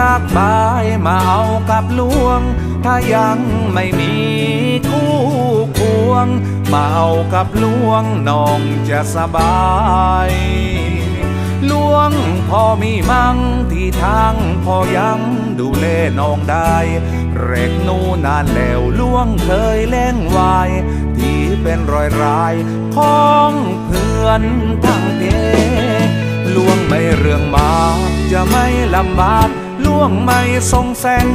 อยากบายมาเอากับลวง ถ้ายังไม่มีคู่ควง มาเอากับลวงน้องจะสบายลวงพอมีมั่งที่ทางพอยังดูแลน้องได้เรกนูนานแล้วลวงเคยเล่งวายที่เป็นรอยรายของเพื่อนทั้งเพล่วงไม่เรื่องมากจะไม่ลำบาก ล่วงไม่ทรงแซง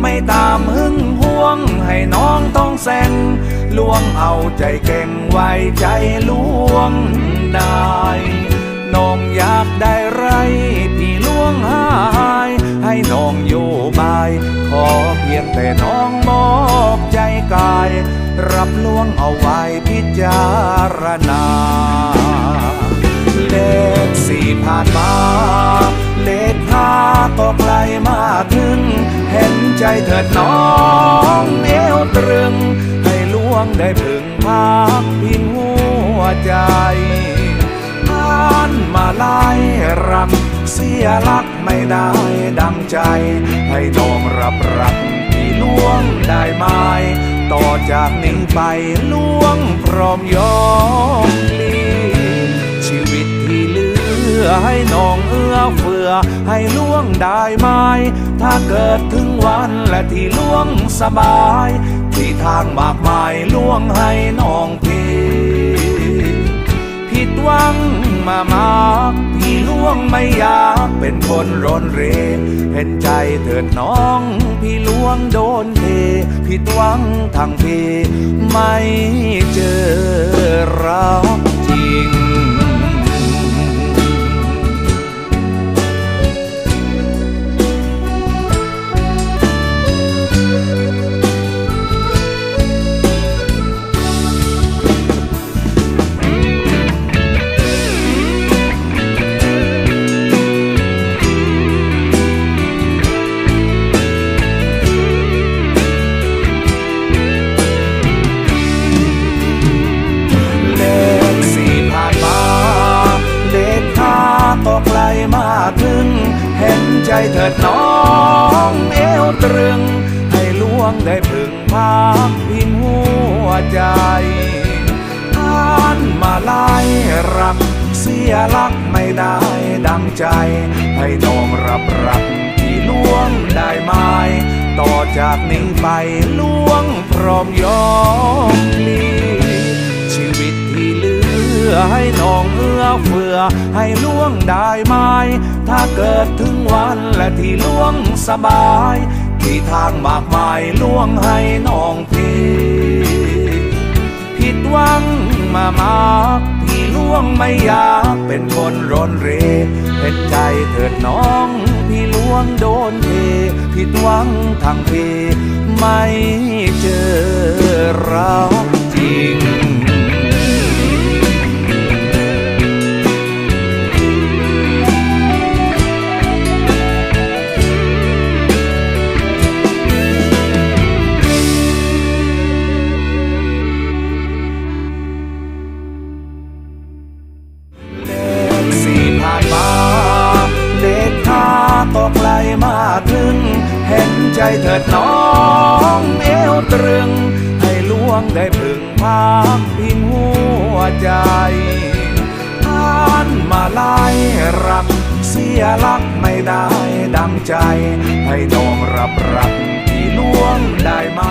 ไม่ตามหึงห่วง ให้น้องต้องแซงล่วงเอาใจเก่งไว้ใจล่วงได้ น้องอยากได้ไรพี่ล่วงหาย ให้น้องอยู่บาย ขอเพียงแต่น้องมอบใจกาย รับล่วงเอาไว้พิจารณา เถิดน้องเอวตรึง ให้ล่วงได้พึงพักพิงหัวใจผ่านมาหลายรักเสียลักไม่ได้ดังใจ ให้น้องรับรักที่ล่วงได้ไหมต่อจากนี้ไปล่วงพร้อมยอมลีชีวิตที่เหลือให้น้องเอื้อเฟือให้ล่วงได้ไหม ถ้าเกิดถึงวันและที่ล่วงสบาย ที่ทางมากมายล่วงให้น้องพีผิดหวังมามากพี่ล่วงไม่อยากเป็นคนร้อนเร เห็นใจเถิดน้อง พี่ล่วงโดนเทผิดหวังทางพี่ไม่เจอรักจริง ลายรัก เสียลักไม่ได้ดังใจ ให้น้องรับรักที่ล่วงได้ไหมต่อจากนี้ไปล่วงพร้อมยอมพลีชีวิตที่เหลือให้น้องเอื้อเฟือ ให้ล่วงได้ไหมถ้าเกิดถึงวันและที่ล่วงสบาย ที่ทางมากมายล่วงให้น้องพีผิดหวัง มามากที่ล่วงไม่อยากเป็นคนร้อนเรเห็นใจเถิดน้อง พี่ล่วงโดนเทผิดหวังทางเพไม่เจอร เถิดน้องเอวตรึง ให้ล่วงได้พึงพักพิงหัวใจท่านมาไลายรัก เสียลักไม่ได้ดังใจ ให้น้องรับรักที่ล่วงได้ไหม